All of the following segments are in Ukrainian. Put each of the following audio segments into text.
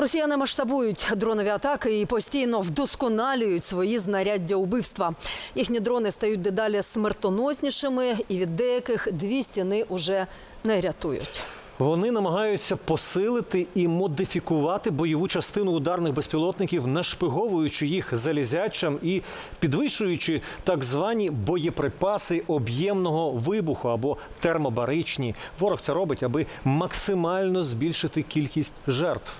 Росіяни масштабують дронові атаки і постійно вдосконалюють свої знаряддя убивства. Їхні дрони стають дедалі смертоноснішими, і від деяких дві стіни уже не рятують. Вони намагаються посилити і модифікувати бойову частину ударних безпілотників, нашпиговуючи їх залізячам і підвищуючи так звані боєприпаси об'ємного вибуху або термобаричні. Ворог це робить, аби максимально збільшити кількість жертв.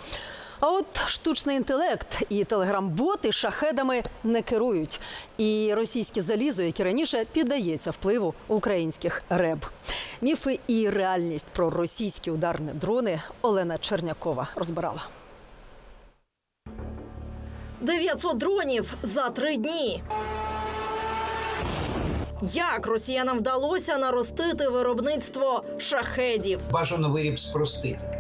А от штучний інтелект і телеграм-боти шахедами не керують. І російське залізо, яке раніше піддається впливу українських реб. Міфи і реальність про російські ударні дрони Олена Чернякова розбирала. 900 дронів за три дні. Як росіянам вдалося наростити виробництво шахедів? бажано виріб спростити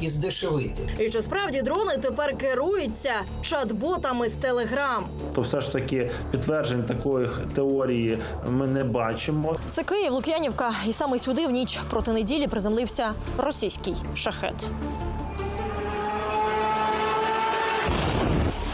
і здешевити. І чи справді дрони тепер керуються чат-ботами з Телеграм? то все ж таки підтверджень такої теорії ми не бачимо. Це Київ, Лук'янівка, і саме сюди в ніч проти неділі приземлився російський шахет.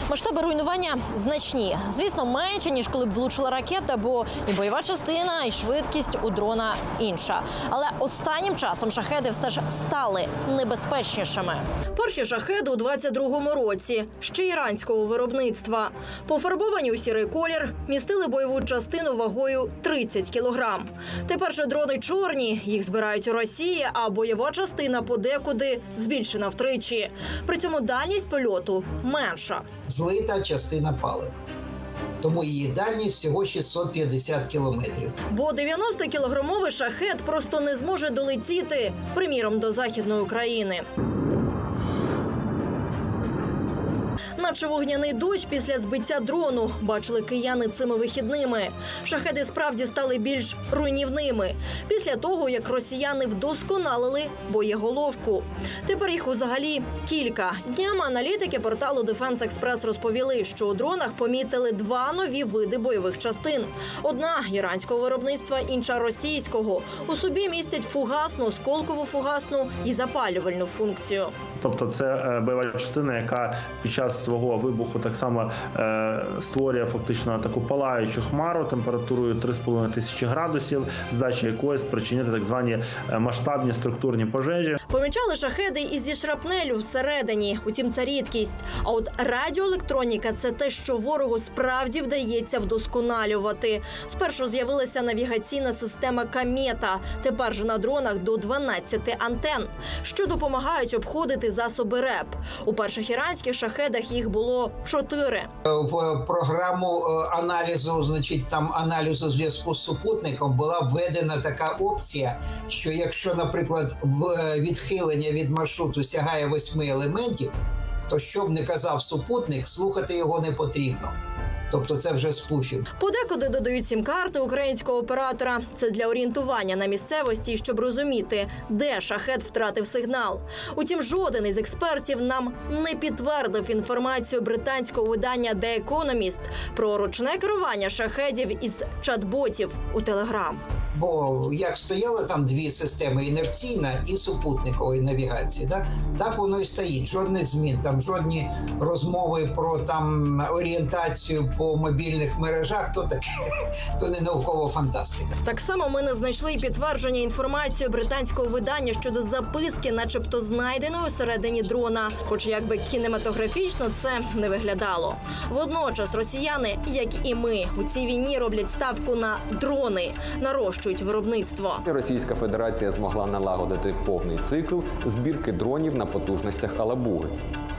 Масштаби руйнування значні. Звісно, менше ніж коли б влучила ракета, бо і бойова частина, і швидкість у дрона інша. Але останнім часом шахеди все ж стали небезпечнішими. Перші шахеди у 22-му році ще іранського виробництва. Пофарбовані у сірий колір, містили бойову частину вагою 30 кілограм. Тепер же дрони чорні, їх збирають у Росії, а бойова частина подекуди збільшена втричі. При цьому дальність польоту менша. Злита частина палива. Тому її дальність всього 650 кілометрів. Бо 90-кілограмовий шахет просто не зможе долетіти, приміром, до західної України. Наче вогняний дощ після збиття дрону бачили кияни цими вихідними. Шахеди справді стали більш руйнівними після того, як росіяни вдосконалили боєголовку. Тепер їх взагалі кілька. Днями аналітики порталу Defense Express розповіли, що у дронах помітили два нові види бойових частин: одна іранського виробництва, інша російського. У собі містять фугасну, сколкову фугасну і запалювальну функцію. Тобто, це е, бойова частина, яка під час свого вибуху так само е, створює фактично таку палаючу хмару температурою 3,5 тисячі градусів, здача якої спричинити так звані е, масштабні структурні пожежі. Помічали шахеди і зі шрапнелю всередині. Утім, це рідкість. А от радіоелектроніка це те, що ворогу справді вдається вдосконалювати. Спершу з'явилася навігаційна система Камета. Тепер же на дронах до 12 антен, що допомагають обходити засоби РЕП. У перших іранських шахедах їх було чотири. В програму е, аналізу, значить, там аналізу зв'язку з супутником була введена така опція, що якщо, наприклад, відхилення від маршруту сягає восьми елементів, то що б не казав супутник, слухати його не потрібно. Тобто це вже спуфінг. Подекуди додають сім-карти українського оператора. Це для орієнтування на місцевості, щоб розуміти, де шахет втратив сигнал. Утім, жоден із експертів нам не підтвердив інформацію британського видання The Economist про ручне керування шахедів із чат-ботів у Телеграм. Бо як стояли там дві системи інерційна і супутникової навігації, да? так воно і стоїть. Жодних змін, там жодні розмови про там орієнтацію по мобільних мережах, то таке, то не наукова фантастика. Так само ми не знайшли підтвердження інформації британського видання щодо записки, начебто знайденої всередині дрона. Хоч якби кінематографічно це не виглядало. Водночас росіяни, як і ми, у цій війні роблять ставку на дрони, нарощують виробництво. Російська Федерація змогла налагодити повний цикл збірки дронів на потужностях Алабуги.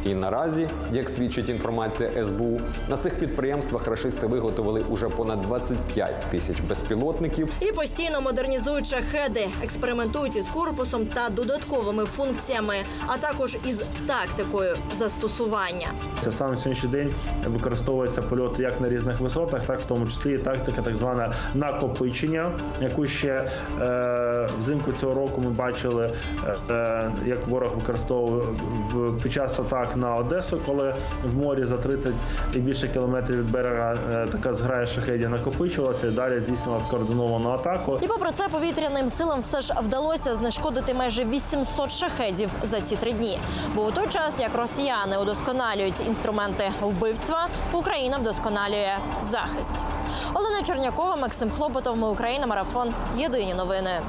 І наразі, як свідчить інформація СБУ, на цих підприємствах рашисти виготовили уже понад 25 тисяч безпілотників І постійно модернізують шахеди, експериментують із корпусом та додатковими функціями, а також із тактикою застосування. Це саме сьогоднішній день використовується польот як на різних висотах, так в тому числі і тактика, так звана накопичення, яку ще е, взимку цього року ми бачили, е, е, як ворог використовував в під час атак на Одесу, коли в морі за 30 і більше кілометрів від берега е, така зграя шахедів накопичувалася і далі здійснила скоординовану атаку. І попри це повітряним силам все ж вдалося знешкодити майже 800 шахедів за ці три дні. Бо у той час, як росіяни удосконалюють інструменти вбивства, Україна вдосконалює захист. Олена Чернякова, Максим Хлопотов. Ми Україна. Марафон. Єдині новини.